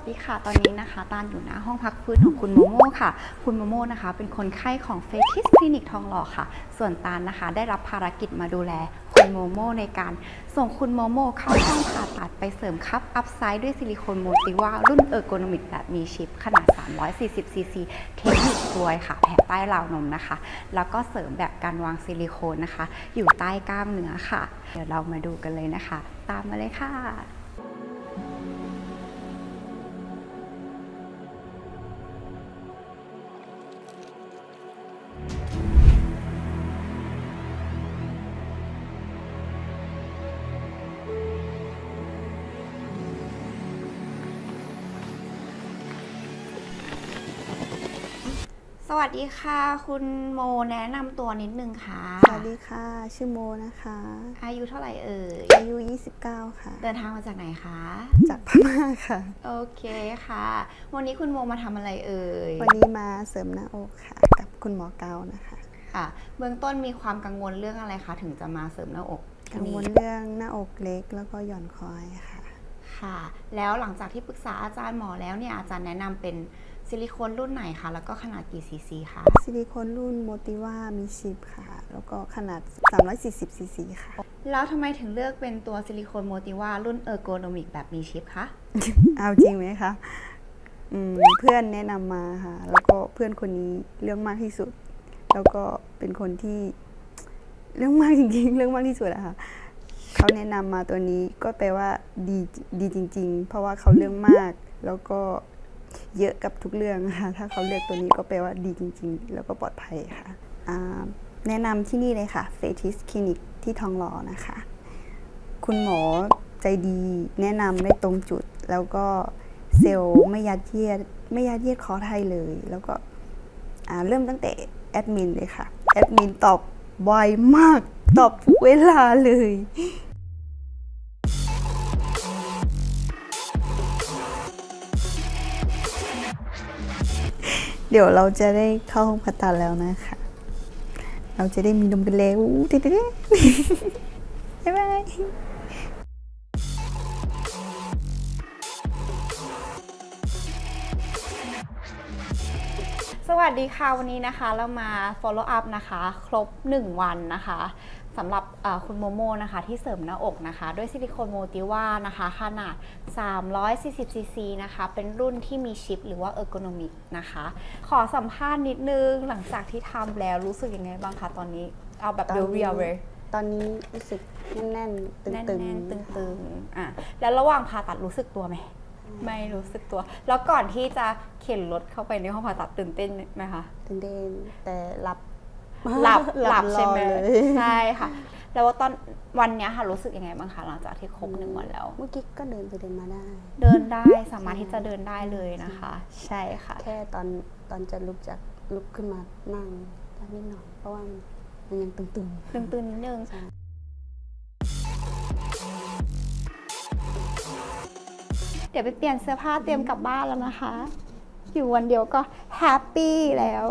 สดีค่ะ ตอนนี้นะคะ ตานอยู่หน้าห้องพักฟื้นของคุณโมโม่ค่ะ คุณโมโม่นะคะ เป็นคนไข้ของเฟทิสคลินิกทองหล่อค่ะ ส่วนตานนะคะ ได้รับภารกิจมาดูแลคุณโมโม่ในการส่งคุณโมโม่เข้าห้องผ่าตัดไปเสริมคัพอัพไซด์ด้วยซิลิโคนโมติว่ารุ่นเออร์โกนอมิกแบบมีชิปขนาด 340 ซีซีเทคนิครวยค่ะ แผ่ใต้ราวนมนะคะ แล้วก็เสริมแบบการวางซิลิโคนนะคะ อยู่ใต้กล้ามเนื้อค่ะ เดี๋ยวเรามาดูกันเลยนะคะ ตามมาเลยค่ะ สวัสดีค่ะ คุณโมแนะนำตัวนิดนึงค่ะสวัสดีค่ะ ชื่อโมนะคะ อายุเท่าไหร่เอ่ย อายุ 29 ค่ะ เดินทางมาจากไหนคะ จากพม่าค่ะ โอเคค่ะ วันนี้คุณโมมาทำอะไรเอ่ย วันนี้มาเสริมหน้าอกค่ะ กับคุณหมอเกานะคะค่ะ เบื้องต้นมีความกังวลเรื่องอะไรคะถึงจะมาเสริมหน้าอกกังวลเรื่องหน้าอกเล็กแล้วก็หย่อนคอยค่ะ ค่ะ แล้วหลังจากที่ปรึกษาอาจารย์หมอแล้วเนี่ยอาจารย์แนะนำเป็น ซิลิโคนรุ่นไหนคะ แล้วก็ขนาดกี่ซีซีคะ ซิลิโคนรุ่นโมติว่ามีชิปค่ะ แล้วก็ขนาด 340ซีซีค่ะ แล้วทำไมถึงเลือกเป็นตัวซิลิโคนโมติว่ารุ่นเออร์โกนอมิกแบบมีชิปคะ เอาจริงไหมคะอืมเพื่อนแนะนำมาค่ะ แล้วก็เพื่อนคนนี้เรื่องมากที่สุด แล้วก็เป็นคนที่เรื่องมากจริงๆ เรื่องมากที่สุดอะค่ะเขาแนะนำมาตัวนี้ก็แปลว่าดีดีจริง ๆ เพราะว่าเขาเรื่องมาก แล้วก็ เยอะกับทุกเรื่องค่ะ ถ้าเขาเลือกตัวนี้ก็แปลว่าดีจริง ๆ แล้วก็ปลอดภัยค่ะ แนะนำที่นี่เลยค่ะเฟทิสคลินิกที่ทองหล่อนะคะ คุณหมอใจดี แนะนำได้ตรงจุด แล้วก็เซลล์ไม่ยัดเยียดไม่ยัดเยียดคอร์สให้เลย แล้วก็เริ่มตั้งแต่แอดมินเลยค่ะ แอดมินตอบไวมาก ตอบทุกเวลาเลย เดี๋ยวเราจะได้เข้าห้องผ่าตัดแล้วนะคะ เราจะได้มีนมกันแล้วเด็ดๆบ๊ายบายสวัสดีค่ะ วันนี้นะคะเรามา follow up นะคะ ครบ 1 วันนะคะ สำหรับเอ่อคุณโมโมนะคะที่เสริมหน้าอกนะคะ ด้วยซิลิโคนโมติว่านะคะขนาด 340ซีซีนะคะเป็นรุ่นที่มีชิปหรือว่าเออร์โกนอมิกนะคะ ขอสัมภาษณ์นิดนึงหลังจากที่ทำแล้วรู้สึกยังไงบ้างคะตอนนี้ เอาแบบตอนนี้เรียวๆเลยตอนนี้รู้สึกแน่นๆตึงแน่ๆนๆตึงๆอะแล้วระหว่างผ่าตัดรู้สึกตัวไหมไม่รู้สึกตัว แล้วก่อนที่จะเข็นรถเข้าไปในห้องผ่าตัดตื่นเต้นไหมคะตื่นเต้นแต่หลับ หลับหลับรอใช่ไหมเลยใช่ค่ะ แล้วว่าตอนวันเนี้ยค่ะรู้สึกยังไงบ้างคะหลังจากที่ครบหนึ่งวันแล้ว เมื่อกี้ก็เดินไปเดินมาได้ เดินได้สามารถที่จะเดินได้เลยนะคะ ใช่ค่ะ แค่ตอนตอนจะลุกจากลุกขึ้นมานั่งได้นิดหน่อยเพราะว่ามันมันยังตึงตึงๆนิดนึงๆใช่เดี๋ยวไปเปลี่ยนเสื้อผ้าเตรียมกลับบ้านแล้วนะคะ อยู่วันเดียวก็แฮปปี้แล้ว